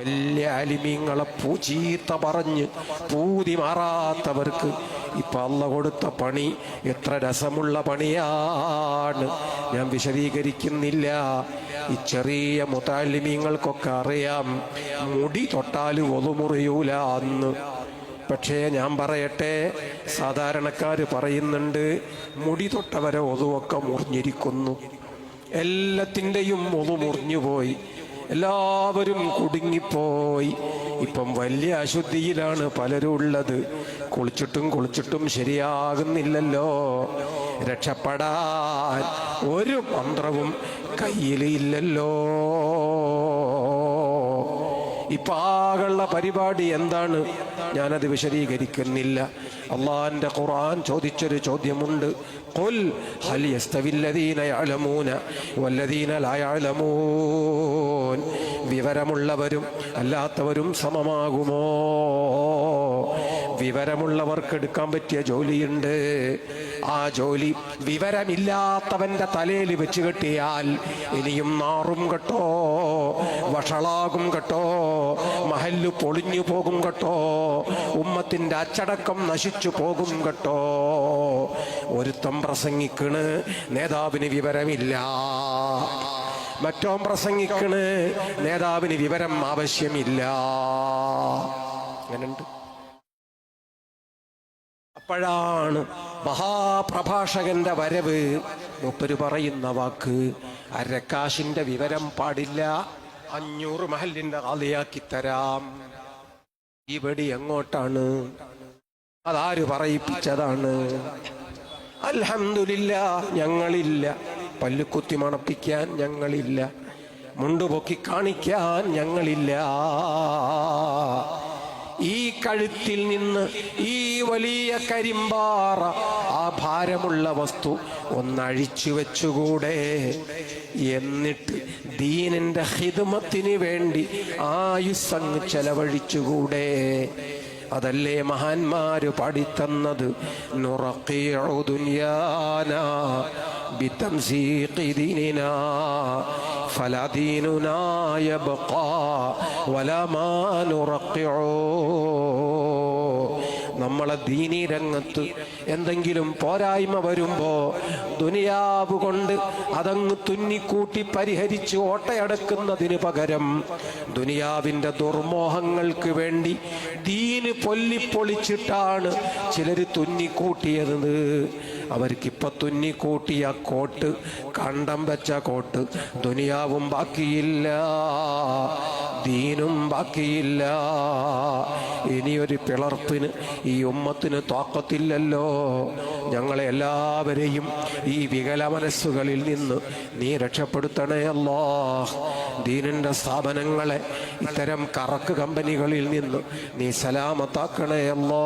വലിയ അലിമീങ്ങളെ പൂച്ചീത്ത പറഞ്ഞ് പൂതി മാറാത്തവർക്ക് ഇപ്പൊ അല്ല കൊടുത്ത പണി എത്ര രസമുള്ള പണിയാണ്. ഞാൻ വിശദീകരിക്കുന്നില്ല. ഈ ചെറിയ മുത്താലിമീങ്ങൾക്കൊക്കെ അറിയാം മുടി തൊട്ടാൽ ഒതുമുറിയൂല അന്ന് പക്ഷേ ഞാൻ പറയട്ടെ സാധാരണക്കാർ പറയുന്നുണ്ട് മുടി തൊട്ടവരെ ഒതുവൊക്കെ മുറിഞ്ഞിരിക്കുന്നു. എല്ലാത്തിന്റെയും ഒതു മുറിഞ്ഞുപോയി എല്ലാവരും കുടുങ്ങിപ്പോയി. ഇപ്പം വലിയ അശുദ്ധിയിലാണ് പലരും ഉള്ളത്. കുളിച്ചിട്ടും കുളിച്ചിട്ടും ശരിയാകുന്നില്ലല്ലോ. രക്ഷപ്പെടാൻ ഒരു മന്ത്രവും കയ്യിൽ ഇല്ലല്ലോ ഇപ്പൊ ആകെയുള്ള പരിപാടി എന്താണ്? ഞാനത് വിശദീകരിക്കുന്നില്ല. അള്ളാഹിന്റെ ഖുർആൻ ചോദിച്ചൊരു ചോദ്യമുണ്ട്. യഅലമൂൻ. വിവരമുള്ളവരും അല്ലാത്തവരും സമമാകുമോ? വിവരമുള്ളവർക്ക് എടുക്കാൻ പറ്റിയ ജോലിയുണ്ട്. ആ ജോലി വിവരമില്ലാത്തവന്റെ തലയിൽ വെച്ച് കെട്ടിയാൽ ഇനിയും നാറും കെട്ടോ വഷളാകും കെട്ടോ മഹല്ല് പൊളിഞ്ഞു പോകും കെട്ടോ ഉമ്മത്തിന്റെ അച്ചടക്കം നശിച്ചു പോകും കേട്ടോ. ഒരുത്തം പ്രസംഗിക്കണ് നേതാവിന് വിവരമില്ല. മറ്റോം പ്രസംഗിക്കണ് നേതാവിന് വിവരം ആവശ്യമില്ല. അങ്ങനുണ്ട് അപ്പോഴാണ് മഹാപ്രഭാഷകന്റെ വരവ്. മൂപ്പര് പറയുന്ന വാക്ക് അരക്കാശിന്റെ വിവരം പാടില്ല. അഞ്ഞൂറ് മഹലിന്റെ കാലിയാക്കി തരാം. ഈ വെടി എങ്ങോട്ടാണ്? അതാര് പറയിപ്പിച്ചതാണ്? അൽഹമില്ല ഞങ്ങളില്ല. പല്ലുകുത്തി മണപ്പിക്കാൻ ഞങ്ങളില്ല. മുണ്ടുപൊക്കി കാണിക്കാൻ ഞങ്ങളില്ല. കഴുത്തിൽ നിന്ന് ഈ വലിയ കരിമ്പാറ ആ ഭാരമുള്ള വസ്തു ഒന്നഴിച്ചു വെച്ചുകൂടെ. എന്നിട്ട് ദീനിന്റെ ഹിദ്മത്തിന് വേണ്ടി ആയുസ്സങ്ങ് ചെലവഴിച്ചുകൂടെ. അതല്ലേ മഹാന്മാര് പാടിത്തന്നത് ഫലദീനുനായ ദുനിയാന ബിതംസീഖി നമ്മളെ ദീനീ രംഗത്ത് എന്തെങ്കിലും പോരായ്മ വരുമ്പോ ദുനിയാവ് കൊണ്ട് അതങ്ങ് തുന്നിക്കൂട്ടി പരിഹരിച്ച് ഓട്ടയടക്കുന്നതിന് പകരം ദുനിയാവിന്റെ ദുർമോഹങ്ങൾക്ക് വേണ്ടി ദീന് പൊല്ലിപ്പൊളിച്ചിട്ടാണ് ചിലർ തുന്നിക്കൂട്ടിയത് അവർക്കിപ്പൊ തുന്നിക്കൂട്ടിയ കോട്ട് കണ്ടം വെച്ച കോട്ട് ദുനിയാവും ബാക്കിയില്ല ദീനും ബാക്കിയില്ല. ഇനിയൊരു പിളർപ്പിന് ഈ ഉമ്മത്തിന് തോക്കത്തില്ലല്ലോ. ഞങ്ങളെ എല്ലാവരെയും ഈ വികല മനസ്സുകളിൽ നിന്ന് നീ രക്ഷപ്പെടുത്തണേ അല്ലോ. ദീനിന്റെ സ്ഥാപനങ്ങളെ ഇത്തരം കറക്ക് കമ്പനികളിൽ നിന്ന് നീ സലാമത്താക്കണേ അല്ലോ.